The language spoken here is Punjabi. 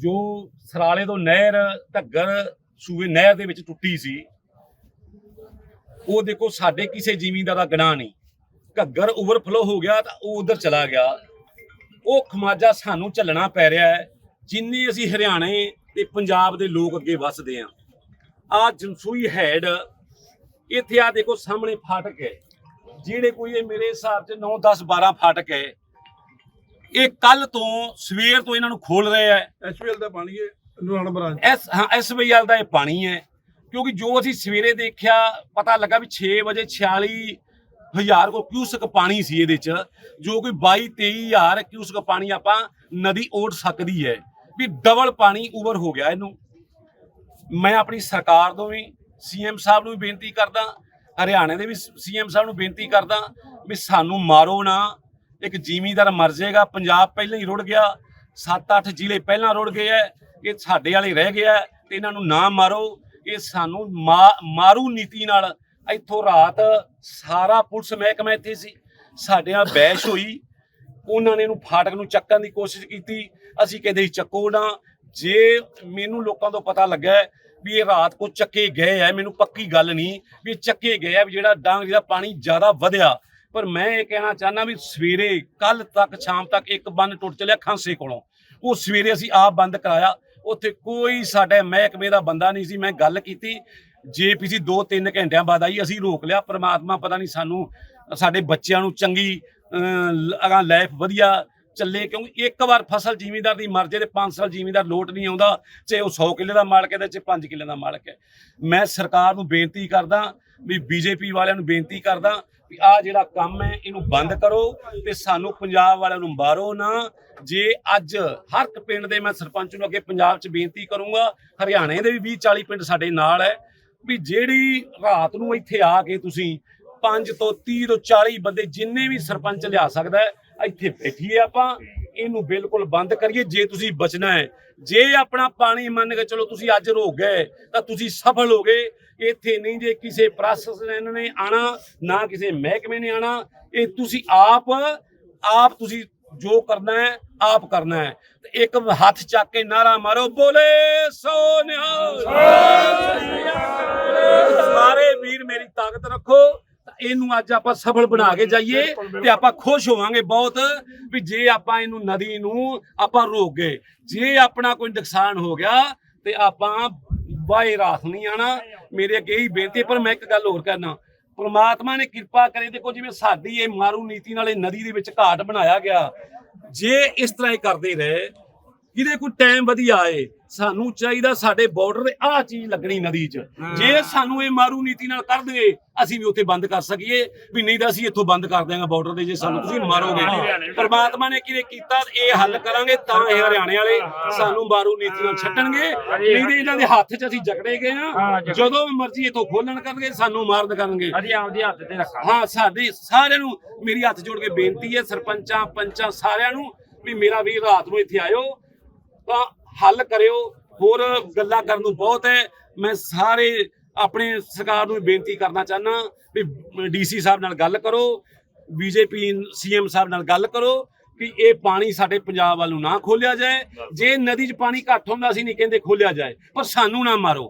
ਜੋ ਸਰਾਲੇ ਤੋਂ ਨਹਿਰ ਧੱਗਰ ਸੂਏ ਨਹਿਰ ਦੇ ਵਿੱਚ ਟੁੱਟੀ ਸੀ, ਉਹ ਦੇਖੋ ਸਾਡੇ ਕਿਸੇ ਜ਼ਿਮੀਂਦਾਰ ਦਾ ਗਣਾ ਨਹੀਂ। ਘੱਗਰ ਓਵਰਫਲੋ ਹੋ ਗਿਆ ਤਾਂ ਉਹ ਉਧਰ ਚਲਾ ਗਿਆ। ਉਹ ਖਮਾਜਾ ਸਾਨੂੰ ਝੱਲਣਾ ਪੈ ਰਿਹਾ ਹੈ, ਜਿੰਨੇ ਅਸੀਂ ਹਰਿਆਣੇ ਤੇ ਪੰਜਾਬ ਦੇ ਲੋਕ ਅੱਗੇ ਵੱਸਦੇ ਆ ਆ ਜਨਸੂਈ ਹੈਡ, ਇੱਥੇ ਆ ਦੇਖੋ ਸਾਹਮਣੇ ਫਾਟਕ ਹੈ। ਜਿਹੜੇ ਕੋਈ ਇਹ ਮੇਰੇ ਹਿਸਾਬ 'ਚ 9 10 12 ਫਾਟਕ ਹੈ ਇਹ ਕੱਲ ਤੋਂ ਸਵੇਰ ਤੋਂ ਇਹਨਾਂ ਨੂੰ ਖੋਲ ਰਹੇ ਹੈ ਐਸਪੀਐਲ ਦਾ ਪਾਣੀ ਹੈ ਨੂਰਾਨ ਬ੍ਰਾਂਚ। ਐਸ ਹਾਂ ਐਸਬੀਐਲ ਦਾ ਇਹ ਪਾਣੀ ਹੈ ਕਿਉਂਕਿ ਜੋ ਅਸੀਂ ਸਵੇਰੇ ਦੇਖਿਆ ਪਤਾ ਲੱਗਾ ਵੀ 6 ਵਜੇ 46 ਹਜ਼ਾਰ ਕੋ ਕਿਊਸਕ ਪਾਣੀ ਸੀ ਇਹਦੇ ਚ ਜੋ ਕੋਈ 22 23 ਹਜ਼ਾਰ ਕਿਊਸਕ ਪਾਣੀ ਆਪਾਂ ਨਦੀ ਓੜ ਸਕਦੀ ਹੈ ਵੀ ਡਬਲ ਪਾਣੀ ਓਵਰ ਹੋ ਗਿਆ ਇਹਨੂੰ। ਮੈਂ ਆਪਣੀ ਸਰਕਾਰ ਤੋਂ ਵੀ ਸੀਐਮ ਸਾਹਿਬ ਨੂੰ ਵੀ ਬੇਨਤੀ ਕਰਦਾ ਹਰਿਆਣੇ ਦੇ ਵੀ ਸੀਐਮ ਸਾਹਿਬ ਨੂੰ ਬੇਨਤੀ ਕਰਦਾ ਵੀ ਸਾਨੂੰ ਮਾਰੋ ਨਾ। ਇੱਕ ਜ਼ਿਮੀਂਦਾਰ ਮਰ ਜਾਏਗਾ, ਪੰਜਾਬ ਪਹਿਲਾਂ ਹੀ ਰੁੜ ਗਿਆ 7-8 ਜ਼ਿਲ੍ਹੇ ਪਹਿਲਾਂ ਰੁੜ ਗਏ ਐ, ਇਹ ਸਾਡੇ ਵਾਲੇ ਰਹਿ ਗਿਆ ਤੇ ਇਹਨਾਂ ਨੂੰ ਨਾ ਮਾਰੋ, ਇਹ ਸਾਨੂੰ ਮਾ- ਮਾਰੂ ਨੀਤੀ ਨਾਲ। ਇੱਥੋਂ ਰਾਤ ਸਾਰਾ ਪੁਲਿਸ ਮਹਿਕਮਾ ਇੱਥੇ ਸੀ। ਸਾਡੇ ਨਾਲ ਬਹਿਸ਼ ਹੋਈ, ਉਹਨਾਂ ਨੇ ਇਹਨੂੰ ਫਾਟਕ ਨੂੰ ਚੱਕਣ ਦੀ ਕੋਸ਼ਿਸ਼ ਕੀਤੀ, ਅਸੀਂ ਕਹਿੰਦੇ ਚੱਕੋ ਨਾ। ਜੇ ਮੈਨੂੰ ਲੋਕਾਂ ਤੋਂ ਪਤਾ ਲੱਗਾ ਵੀ ਇਹ ਰਾਤ ਕੋ ਚੱਕੇ ਗਏ ਹੈ ਮੈਨੂੰ ਪੱਕੀ ਗੱਲ ਨਹੀਂ ਵੀ ਇਹ ਚੱਕੇ ਗਏ ਆ ਵੀ ਜਿਹੜਾ ਡਾਂਗ ਦਾ ਪਾਣੀ ਜ਼ਿਆਦਾ ਵਧਿਆ। ਪਰ ਮੈਂ ਇਹ ਕਹਿਣਾ ਚਾਹਨਾ ਵੀ ਸਵੇਰੇ, ਕੱਲ ਤੱਕ, ਸ਼ਾਮ ਤੱਕ ਇੱਕ ਬੰਨ ਟੁੱਟ ਚੱਲਿਆ ਖਾਂਸੇ ਕੋਲੋਂ। ਉਹ ਸਵੇਰੇ ਅਸੀਂ ਆਪ ਬੰਦ ਕਰਾਇਆ। ਉੱਥੇ ਕੋਈ ਸਾਡੇ ਮਹਿਕਮੇ ਦਾ ਬੰਦਾ ਨਹੀਂ ਸੀ। ਮੈਂ ਗੱਲ ਕੀਤੀ। ਜੇਪੀਸੀ 2-3 ਘੰਟਿਆਂ ਬਾਅਦ ਆਈ। ਅਸੀਂ ਰੋਕ ਲਿਆ। ਪ੍ਰਮਾਤਮਾ ਪਤਾ ਨਹੀਂ ਸਾਨੂੰ, ਸਾਡੇ ਬੱਚਿਆਂ ਨੂੰ ਚੰਗੀ ਅਗਾ ਲਾਈਫ ਵਧੀਆ। ਚੱਲੇ, ਕਿਉਂਕਿ ਇੱਕ ਵਾਰ ਫਸਲ ਜ਼ਿਮੀਂਦਾਰ ਦੀ ਮਰ ਜੇ ਤੇ 5 ਸਾਲ ਜ਼ਿਮੀਂਦਾਰ ਲੋਟ ਨਹੀਂ ਆਉਂਦਾ, ਚਾਹੇ ਉਹ 100 ਕਿੱਲੇ ਦਾ ਮਾਲਕ ਹੈ ਤੇ ਚਾਹੇ 5 ਕਿੱਲੇ ਦਾ ਮਾਲਕ ਹੈ। ਮੈਂ ਸਰਕਾਰ ਨੂੰ ਬੇਨਤੀ ਕਰਦਾ, ਵੀ ਬੀਜੇਪੀ ਵਾਲਿਆਂ ਨੂੰ ਬੇਨਤੀ ਕਰਦਾ, ਵੀ ਆ ਜਿਹੜਾ ਕੰਮ ਹੈ, ਇਹਨੂੰ ਬੰਦ ਕਰੋ ਤੇ ਸਾਨੂੰ ਪੰਜਾਬ ਵਾਲਿਆਂ ਨੂੰ ਮਾਰੋ ਨਾ। ਜੇ ਅੱਜ ਹਰ ਇੱਕ ਪਿੰਡ ਦੇ ਮੈਂ ਸਰਪੰਚ ਨੂੰ ਅੱਗੇ ਪੰਜਾਬ 'ਚ ਬੇਨਤੀ ਕਰੂੰਗਾ, ਹਰਿਆਣੇ ਦੇ ਵੀ 20 40 ਪਿੰਡ ਸਾਡੇ ਨਾਲ ਹੈ, ਵੀ ਜਿਹੜੀ ਰਾਤ ਨੂੰ ਇੱਥੇ ਆ ਕੇ ਤੁਸੀਂ 5 ਤੋਂ 30 ਤੋਂ 40 ਬੰਦੇ ਜਿੰਨੇ ਵੀ ਸਰਪੰਚ ਲਿਆ ਸਕਦਾ ਹੈ ਇੱਥੇ ਬੈਠੀਏ ਆਪਾਂ ਇਹਨੂੰ ਬਿਲਕੁਲ ਬੰਦ ਕਰੀਏ ਜੇ ਤੁਸੀਂ ਬਚਣਾ ਹੈ। ਜੇ ਆਪਣਾ ਪਾਣੀ ਮੰਨ ਕੇ ਚਲੋ ਤੁਸੀਂ ਅੱਜ ਰੋਕ ਗਏ ਤਾਂ ਤੁਸੀਂ ਸਫਲ ਹੋ ਗਏ। ਇੱਥੇ ਨਹੀਂ ਜੇ ਕਿਸੇ ਪ੍ਰਸ਼ਾਸਨ ਨੇ ਆਣਾ ਨਾ ਕਿਸੇ ਮਹਿਕਮੇ ਨੇ ਆਣਾ ਇਹ ਤੁਸੀਂ ਆਪ ਆਪ ਤੁਸੀਂ ਜੋ ਕਰਨਾ ਹੈ ਆਪ ਕਰਨਾ ਹੈ। ਤੇ ਇੱਕ ਹੱਥ ਚੱਕ ਕੇ ਨਾਰਾ ਮਾਰੋ ਬੋਲੇ ਸੋ ਨਿਹਾਲ। ਸਾਰੇ ਵੀਰ ਮੇਰੀ ਤਾਕਤ ਰੱਖੋ। ਇਹਨੂੰ ਅੱਜ ਆਪਾਂ ਸਫਲ ਬਣਾ ਕੇ ਜਾਈਏ ਤੇ ਆਪਾਂ ਖੁਸ਼ ਹੋਵਾਂਗੇ ਬਹੁਤ ਵੀ ਜੇ ਆਪਾਂ ਇਹਨੂੰ ਨਦੀ ਨੂੰ ਆਪਾਂ ਰੋਕ ਗਏ ਜੇ ਆਪਣਾ ਕੋਈ ਨੁਕਸਾਨ ਹੋ ਗਿਆ ਤੇ ਆਪਾਂ ਬਾਈ ਰਾਤ ਨਹੀਂ ਆਣਾ ਮੇਰੇ ਅੱਗੇ ਹੀ ਬੇਨਤੀ ਪਰ ਮੈਂ ਇੱਕ ਗੱਲ ਹੋਰ ਕਰਨਾ ਪ੍ਰਮਾਤਮਾ ਨੇ ਕਿਰਪਾ ਕਰੇ ਦੇਖੋ ਜਿਵੇਂ ਸਾਡੀ ਇਹ ਮਾਰੂ ਨੀਤੀ ਨਾਲ ਇਹ ਨਦੀ ਦੇ ਵਿੱਚ ਘਾਟ ਬਣਾਇਆ ਗਿਆ ਜੇ ਇਸ ਤਰ੍ਹਾਂ ਹੀ ਕਰਦੇ ਰਹੇ ਕਿਤੇ ਕੋਈ ਟਾਈਮ ਵਧੀਆ ਆਏ ਸਾਨੂੰ ਚਾਹੀਦਾ ਸਾਡੇ ਬਾਰਡਰ ਤੇ ਆਹ ਚੀਜ਼ ਲੱਗਣੀ ਨਦੀ 'ਚ। ਜੇ ਸਾਨੂੰ ਇਹ ਮਾਰੂ ਨੀਤੀ ਨਾਲ ਕਰ ਦੇ ਅਸੀਂ ਵੀ ਉੱਥੇ ਬੰਦ ਕਰ ਸਕੀਏ। ਵੀ ਨਹੀਂ ਤਾਂ ਅਸੀਂ ਇੱਥੋਂ ਬੰਦ ਕਰ ਦਿਆਂਗੇ ਬਾਰਡਰ ਦੇ ਜੇ ਸਾਨੂੰ ਤੁਸੀਂ ਮਾਰੋਗੇ। ਪਰਮਾਤਮਾ ਨੇ ਕਿਤੇ ਕੀਤਾ ਇਹ ਹੱਲ ਕਰਾਂਗੇ ਤਾਂ ਇਹ ਹਰਿਆਣੇ ਵਾਲੇ ਸਾਨੂੰ ਮਾਰੂ ਨੀਤੀ ਨਾਲ ਛੱਡਣਗੇ। ਨਹੀਂ ਤੇ ਇਹਨਾਂ ਦੇ ਹੱਥ 'ਚ ਅਸੀਂ ਜਕੜੇ ਗਏ ਆ ਜਦੋਂ ਵੀ ਮਰਜ਼ੀ ਇੱਥੋਂ ਖੋਲਣ ਕਰਨਗੇ ਸਾਨੂੰ ਮਾਰਨ ਕਰਨਗੇ। ਅਸੀਂ ਆਪਦੇ ਹੱਥ ਤੇ ਰੱਖਾਂ ਹਾਂ ਸਾਡੇ ਸਾਰਿਆਂ ਨੂੰ ਮੇਰੀ ਹੱਥ ਜੋੜ ਕੇ ਬੇਨਤੀ ਹੈ ਸਰਪੰਚਾਂ ਪੰਚਾਂ ਸਾਰਿਆਂ ਨੂੰ ਵੀ ਮੇਰਾ ਵੀਰ ਰਾਤ ਨੂੰ ਇੱਥੇ ਆਇਓ। ਤਾਂ ਹੱਲ ਕਰਿਓ, ਹੋਰ ਗੱਲਾਂ ਕਰਨ ਨੂੰ ਬਹੁਤ ਹੈ। ਮੈਂ ਸਾਰੇ ਆਪਣੇ ਸਰਕਾਰ ਨੂੰ ਬੇਨਤੀ ਕਰਨਾ ਚਾਹਨਾ ਵੀ ਡੀਸੀ ਸਾਹਿਬ ਨਾਲ ਗੱਲ ਕਰੋ, ਬੀਜੇਪੀ ਸੀਐਮ ਸਾਹਿਬ ਨਾਲ ਗੱਲ ਕਰੋ ਕਿ ਇਹ ਪਾਣੀ ਸਾਡੇ ਪੰਜਾਬ ਵੱਲ ਨੂੰ ਨਾ ਖੋਲਿਆ ਜਾਏ। ਜੇ ਨਦੀ 'ਚ ਪਾਣੀ ਘੱਟ ਹੁੰਦਾ, ਅਸੀਂ ਨਹੀਂ ਕਹਿੰਦੇ ਖੋਲਿਆ ਜਾਏ, ਪਰ ਸਾਨੂੰ ਨਾ ਮਾਰੋ।